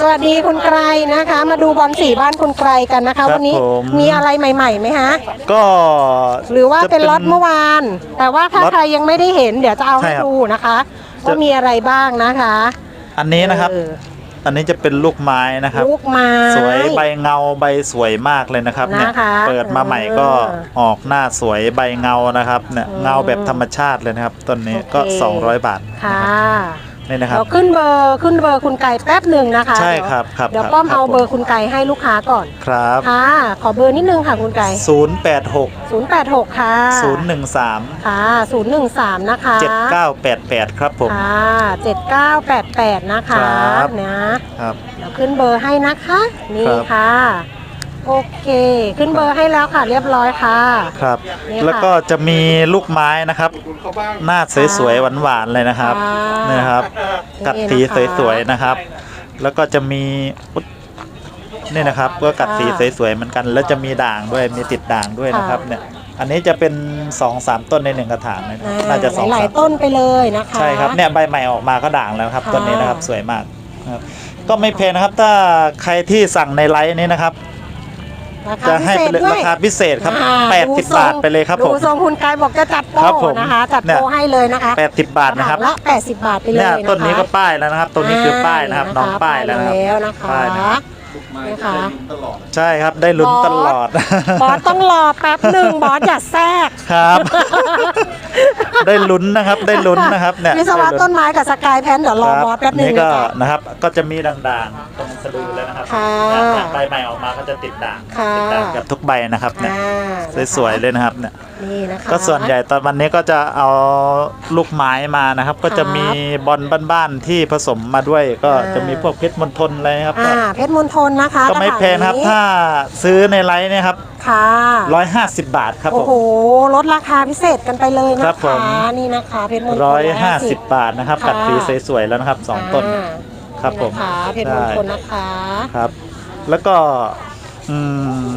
สวัสดีคุณไกรนะคะ มาดูบอลสีบ้านคุณไกรกันนะครัคะบวันนี้ผม มีอะไรใหม่ๆไหมฮะ ก็หรือว่าจะ เป็นล็อตเมื่อวาน แต่ว่าถ้าล็อตใครยังไม่ได้เห็นเดี๋ยวจะเอาใช่ให้ครับดูนะคะจะ ว่ามีอะไรบ้างนะคะอันนี้นะครับ เอออันนี้จะเป็นลูกไม้นะครับ ลูกไม้ สวยใบเงาใบสวยมากเลยนะครับเนี่ยนะคะเปิดมาใหม่ก็เออออกหน้าสวยใบเงานะครับเนี่ยอืมเงาแบบธรรมชาติเลยนะครับต้นนี้ก็ โอเค 200 บาทค่ะ นี่นะครับ เราขึ้นเบอร์ขึ้นเบอร์คุณไก่แป๊บหนึ่งนะคะใช่ครับครับเดี๋ยวครับป้อมครับเอาผมเบอร์คุณไก่ให้ลูกค้าก่อนครับ ค่ะขอเบอร์นิดนึงค่ะคุณไก่086 086 ค่ะ013 ค่ะ013 นะคะ7988 ครับผม ค่ะ7988 นะคะครับ นะครับ เดี๋ยวขึ้นเบอร์ให้นะคะ นี่ครับ ค่ะ โอเค ขึ้นเบอร์ให้แล้วค่ะเรียบร้อยค่ะ ครับ นี่ค่ะแล้วก็จะมีลูกไม้นะครับ หน้าสวยๆหวานๆเลยนะครับค่ะนี่นะครับ นี่กัดสีนะคะสวยๆนะครับ แล้วก็จะมีอุ๊ยนี่นะครับ ก็กัดสีค่ะสวยๆเหมือนกัน แล้วจะมีด่างด้วยมีติดด่างด้วยนะครับค่ะเนี่ย อันนี้จะเป็น2อสามต้นในหนึ่งกระถางนะอ่น่าจะสองหลาสายมๆต้นไปเลยนะคะ ใช่ครับเนี่ยใบใหม่ออกมาก็ด่างแล้วครับค่ะ ต้นนี้นะครับสวยมากนะครับก็ไม่แพงนะครับถ้าใครที่สั่งในไลน์นี้นะครับ ราคาจะพิให้เศไปษเลยด้วยราคาพิเศษครับอ่าดู80ทรงบาทไปเลยครับผม ดูทรงคุณกายบอกจะจัดโปครับผรมนะคะ จัดเนี่โปยรให้เลยนะคะ80 บาทนะครับ ละ80 บาทไปเลยเนี่ยนะคะต้นนี้ก็ป้ายแล้วนะครับ ต้นนี้คือป้ายนะครับาน้องป้ายแล้วนะครับ แล้วนะคะป้าย นะครับนะคะใช่ครับได้ลุ้นตลอด บอสต้องรอแป๊บหนึ่งบอสอย่าแทรกครับ ได้ลุ้นนะครับได้ลุ้นนะครับเนี่ยวิศวะได้ลุ้ต้นไม้กับสกายแพนเดี๋ยวรอบอสแป๊บหนึงนี่นะก็คะนะครับก็จะมีด่างๆตรงสะดือเลยนะครับค่ะเนี่ยใบใหม่ออกมาก็จะติดด่างค่ะติดด่างกับทุกใบนะครับเนี่ยอ่าสวยๆเลยนะครับเนี่ย นี่นะคะ ก็ส่วนใหญ่ตอนวันนี้ก็จะเอาลูกไม้มานะครับ ก็จะมีบอลบ้านๆที่ผสมมาด้วย ก็อ่าจะมีพวกเพชรมณฑลอะไรนะครับอ่าเพชรมณฑลนะคะก็ไม่แพงนะครับกถาถ้าซื้อในไลน์เนี่ยครับค่ะร้อยห้าสิบบาทครับผโอ้มโหลดราคาพิเศษกันไปเลยนะครัคะบผมนี่นะคะเพชรมณฑลร้อยห้าสิบบาทนะครับค่ะกัดสีสวยๆแล้วนะครับสองต้นอ่าครับผมนี่นะคะเพชรมณฑลนะคะครับ แล้วก็อืม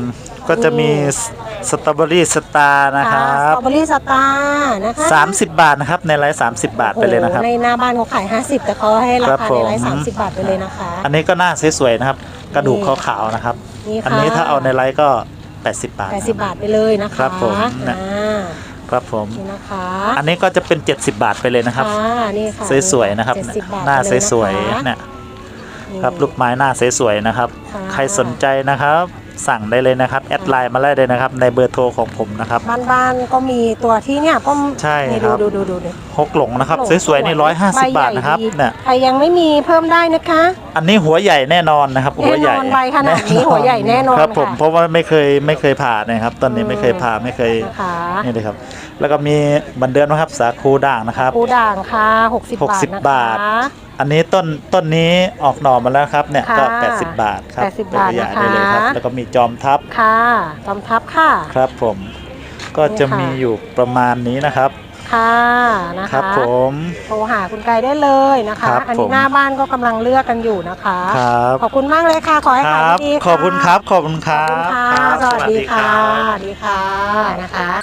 ก็จะมีสตรอเบอรี่สตาร์นะครัสบตรอเบอรี่สตาร์นะคะสามสิบบาทนะครับในไลน์สามสิบบาทไปเลยนะครับ โอ้โหในหน้าบ้านเขาขาย 50 แต่เขาให้ราครับคาผในมไลน์30บาทไปเลยนะคะ อันนี้ก็หน้าสวยๆนะครับ กระดูกขาวๆนะครับ นี่ค่ะ อันนี้ถ้าเอาในไลน์ก็ 80 บาทนะ80บาทไปเลยนะคะครับผมเนี่ยอ่าครับผม นี่นะคะอันนี้ก็จะเป็น 70 บาทไปเลยนะครับค่ะนี่ค่ะสวยๆนะครับ70บาทหน้าไปเลยะคะสวยๆเนี่ยนี่ครับลูกไม้หน้าสวยๆนะครับ ค่ะ ใครสนใจนะครับ สั่งได้เลยนะครับแอดไลน์มาได้เลยนะครับในเบอร์โทรของผมนะครับ บ้านๆก็มีตัวที่เนี่ยก็ใช่นี่ครับ ดูดูดูดูฮกหลงนะครับ สวยๆนี่ร้อยห้าสิบบาทนะครับใหญ่ดีเนี่ยใครยังไม่มีเพิ่มได้นะคะ อันนี้หัวใหญ่แน่นอนนะครับ หัวใหญ่แน่นอนใบขนาดนี้หัวใหญ่แน่นอนครับผมค่ะเพราะว่าไม่เคยไม่เคยผ่านะครับตอนนี้ไม่เคยผ่าไม่เคยนะคะนี่เลยครับ แล้วก็มีบันเดือนนะครับสาคูด่างนะครับปูด่างค่ะ60บาท60นะคะบาทอันนี้ต้นต้นนี้ออกหน่อมาแล้วครับเนี่ยก็ค่ะ80 บาทครับ80ไปบาทขยายนะคะได้เลยครับแล้วก็มีจอมทัพค่ะ จอมทัพค่ะ ครับผมก็จะนี่ค่ะมีอยู่ประมาณนี้นะครับ ค่ะนะคะครับผม โทรหาคุณไกรได้เลยนะคะ ครับอันผนี้มหน้าบ้านก็กำลังเลือกกันอยู่นะคะ ครับขอบคุณมากเลยค่ะ ขอให้คขายรับ ดีๆะขอบคุณครับ ขอบคุณคขรัอบบคุณค่ะรับสวัสดีค่ะรับสวัสดีค่ะนะคะ